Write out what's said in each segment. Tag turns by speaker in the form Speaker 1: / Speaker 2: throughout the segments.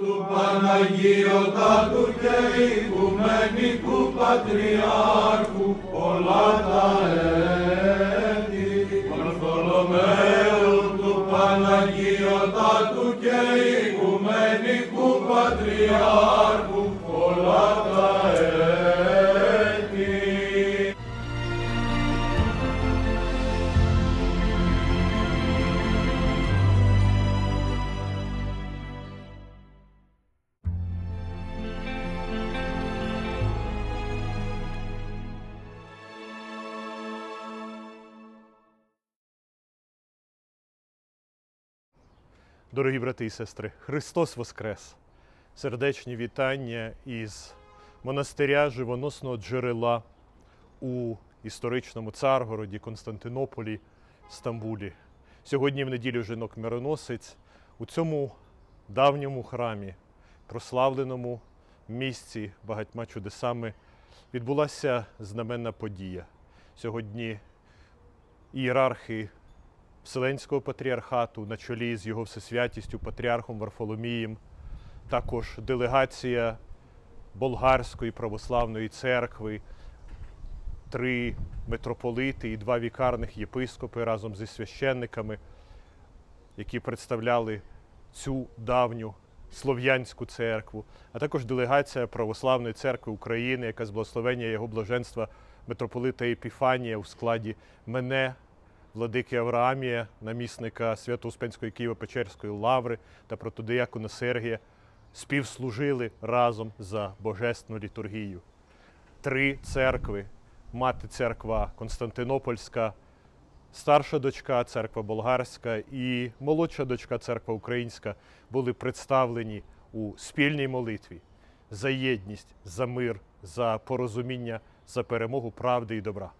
Speaker 1: Παναγίο Τάτου και Οικουμενικού Πατριάρχου πολλά τα έτη. Βαρθολομαίου του Παναγίο Τάτου και Οικουμενικού Πατριάρχου
Speaker 2: Дорогі брати і сестри, Христос Воскрес! Сердечні вітання із монастиря живоносного джерела у історичному Царгороді, Константинополі, Стамбулі. Сьогодні в неділю жінок мироносець у цьому давньому храмі, прославленому місці багатьма чудесами, відбулася знаменна подія. Сьогодні ієрархи Вселенського патріархату на чолі з його всесвятістю патріархом Варфоломієм, також делегація Болгарської православної церкви, три митрополити і два вікарних єпископи разом зі священниками, які представляли цю давню слов'янську церкву, а також делегація Православної церкви України, яка з благословення його блаженства митрополита Епіфанія у складі мене, владики Авраамія, намісника Свято-Успенської Києво-Печерської лаври та протодиякона Сергія співслужили разом за божественну літургію. Три церкви: мати церква Константинопольська, старша дочка церква болгарська і молодша дочка церква українська були представлені у спільній молитві за єдність, за мир, за порозуміння, за перемогу правди і добра.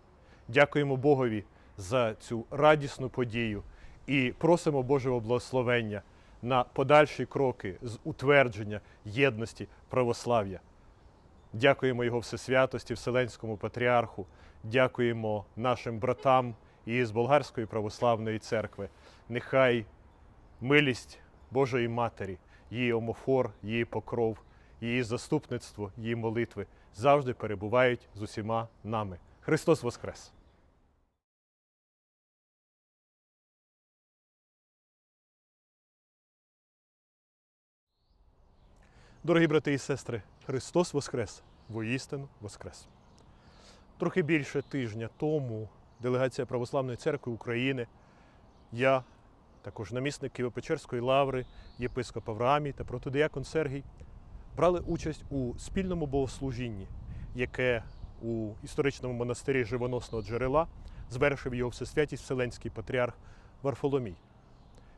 Speaker 2: Дякуємо Богові за цю радісну подію і просимо Божого благословення на подальші кроки з утвердження єдності православ'я. Дякуємо Його Всесвятості, Вселенському патріарху, дякуємо нашим братам із Болгарської православної церкви. Нехай милість Божої Матері, її омофор, її покров, її заступництво, її молитви завжди перебувають з усіма нами. Христос Воскрес! Дорогі брати і сестри, Христос Воскрес! Воістину Воскрес! Трохи більше тижня тому делегація Православної церкви України, я, також намісник Києво-Печерської лаври, єпископ Авраамій та протодиякон Сергій, брали участь у спільному богослужінні, яке у історичному монастирі живоносного джерела звершив його всесвятість Вселенський патріарх Варфоломій.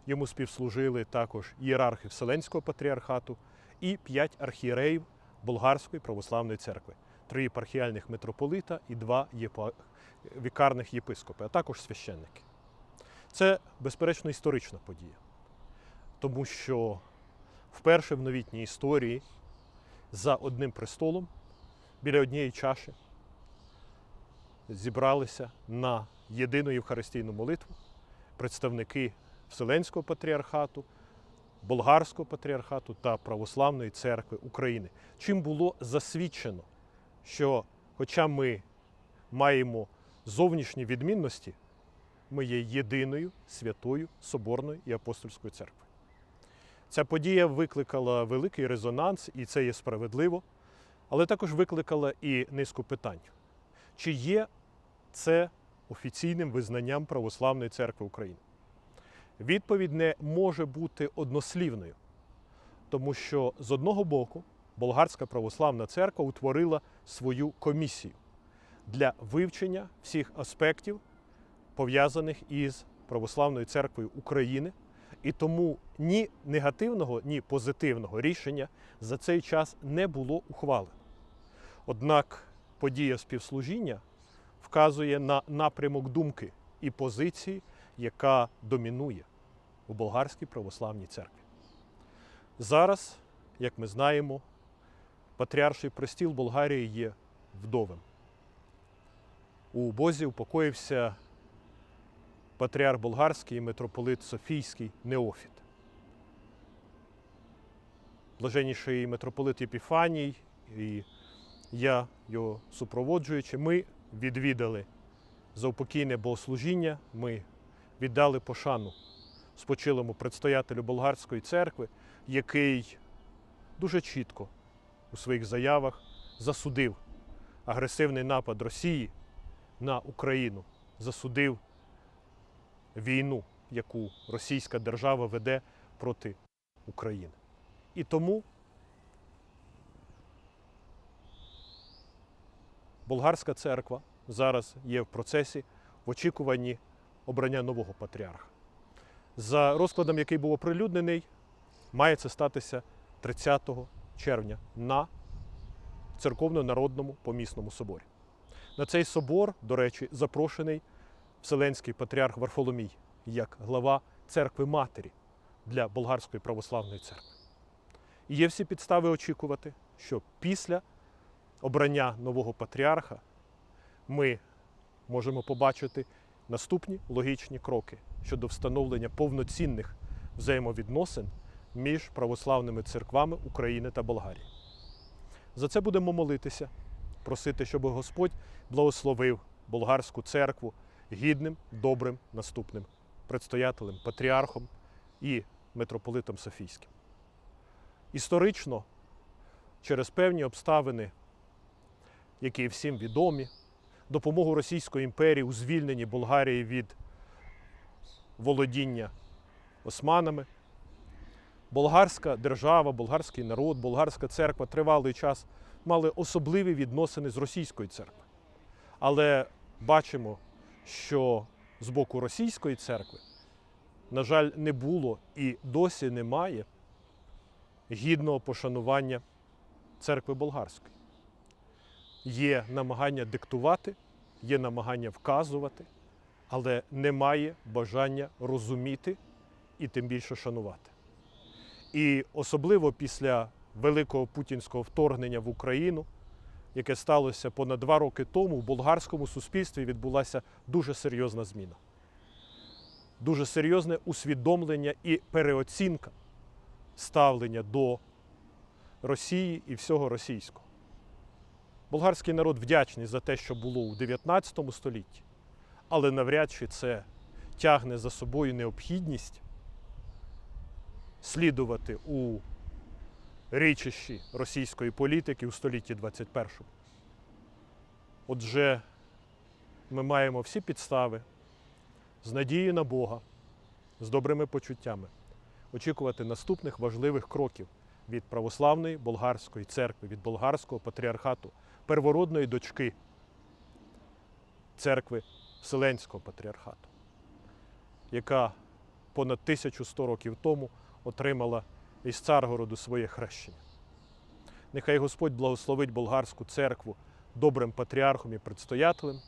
Speaker 2: Йому співслужили також ієрархи Вселенського патріархату і п'ять архієреїв Болгарської православної церкви, три єпархіальних митрополита і два вікарних єпископи, а також священники. Це, безперечно, історична подія, тому що вперше в новітній історії за одним престолом біля однієї чаші зібралися на єдину євхаристійну молитву представники Вселенського патріархату, Болгарського патріархату та Православної церкви України. Чим було засвідчено, що, хоча ми маємо зовнішні відмінності, ми є єдиною святою Соборною і апостольською церквою. Ця подія викликала великий резонанс, і це є справедливо, але також викликала і низку питань. Чи є це офіційним визнанням Православної церкви України? Відповідь не може бути однослівною, тому що з одного боку Болгарська православна церква утворила свою комісію для вивчення всіх аспектів, пов'язаних із Православною церквою України, і тому ні негативного, ні позитивного рішення за цей час не було ухвалено. Однак подія співслужіння вказує на напрямок думки і позиції, яка домінує у болгарській православній церкві. Зараз, як ми знаємо, патріарший престіл Болгарії є вдовим. У Бозі упокоївся патріарх болгарський і митрополит Софійський Неофіт. блаженніший митрополит Єпіфаній і я, його супроводжуючи, ми відвідали заупокійне богослужіння, ми віддали пошану спочилому предстоятелю болгарської церкви, який дуже чітко у своїх заявах засудив агресивний напад Росії на Україну, засудив війну, яку російська держава веде проти України. І тому болгарська церква зараз є в процесі в очікуванні обрання нового патріарха. За розкладом, який був оприлюднений, має це статися 30 червня на церковно-народному помісному соборі. На цей собор, до речі, запрошений Вселенський патріарх Варфоломій як глава церкви матері для болгарської православної церкви. І є всі підстави очікувати, що після обрання нового патріарха ми можемо побачити наступні логічні кроки щодо встановлення повноцінних взаємовідносин між православними церквами України та Болгарії. За це будемо молитися, просити, щоб Господь благословив болгарську церкву гідним, добрим наступним предстоятелем, патріархом і митрополитом Софійським. Історично, через певні обставини, які всім відомі, допомогу Російської імперії у звільненні Болгарії від володіння османами. Болгарська держава, болгарський народ, болгарська церква тривалий час мали особливі відносини з російською церквою. Але бачимо, що з боку російської церкви, на жаль, не було і досі немає гідного пошанування церкви болгарської. Є намагання диктувати, є намагання вказувати, але немає бажання розуміти і тим більше шанувати. І особливо після великого путінського вторгнення в Україну, яке сталося понад два роки тому, в болгарському суспільстві відбулася дуже серйозна зміна. Дуже серйозне усвідомлення і переоцінка ставлення до Росії і всього російського. Болгарський народ вдячний за те, що було у 19 столітті, але навряд чи це тягне за собою необхідність слідувати у річищі російської політики у столітті 21. Отже, ми маємо всі підстави з надією на Бога, з добрими почуттями очікувати наступних важливих кроків від православної болгарської церкви, від болгарського патріархату, первородної дочки церкви Вселенського патріархату, яка понад 1100 років тому отримала із Царгороду своє хрещення. Нехай Господь благословить болгарську церкву добрим патріархом і предстоятелем,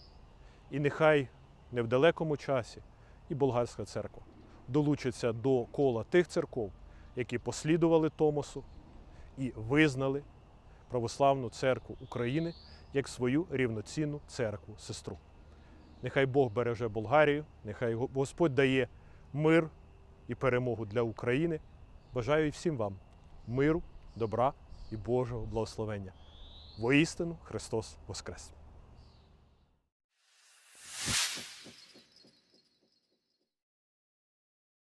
Speaker 2: і нехай не в далекому часі і болгарська церква долучиться до кола тих церков, які послідували Томосу і визнали православну церкву України як свою рівноцінну церкву сестру. Нехай Бог береже Болгарію, нехай Господь дає мир і перемогу для України. Бажаю і всім вам миру, добра і Божого благословення. Воістину Христос Воскрес!